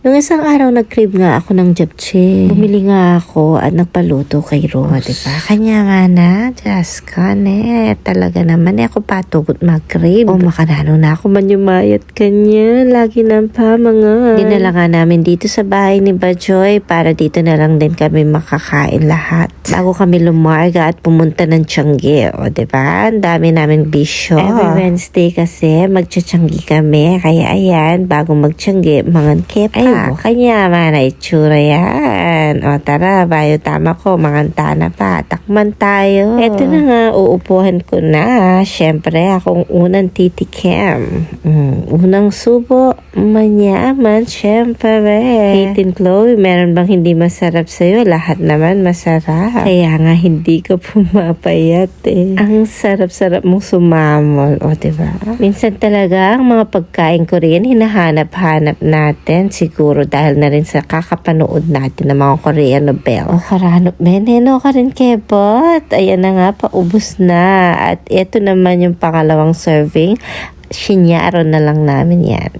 Nung isang araw nag-crave nga ako ng japchae. Bumili nga ako at nagpaluto kay Rose. O, diba? Kanya nga na, ko, ne. Talaga naman, eh, ako patugot mag-crave. O, makanano na ako man yumayat kanya. Lagi nang pa, mga. Dinala nga namin dito sa bahay ni Bajoy para dito na lang din kami makakain lahat. Bago kami lumarga at pumunta ng Tiangge. O, diba? Ang dami namin bisyo. Every Wednesday kasi, magtsatsyanggi kami. Kaya ayan, bago magtsanggi, mga kepa. Ay, kanya man ay tsura yan. O tara, bayo tama ko, manganta na pa. Takman tayo. Eto na nga, uupuhan ko na. Siyempre, akong unang titikim. Mm, unang subo, manyaman, siyempre. Titin Chloe, meron bang hindi masarap sa'yo? Lahat naman masarap. Kaya nga, hindi ka pumapayat eh. Ang sarap-sarap mong sumamol, o diba? Minsan talaga, ang mga pagkain ko rin, hinahanap-hanap natin. Siguro dahil na rin sa kakapanood natin ng mga Korean novel. O karanop, meneno ka rin, Kebot. Ayan na nga, paubos na. At ito naman yung pangalawang serving. Sinyaro na lang namin yan.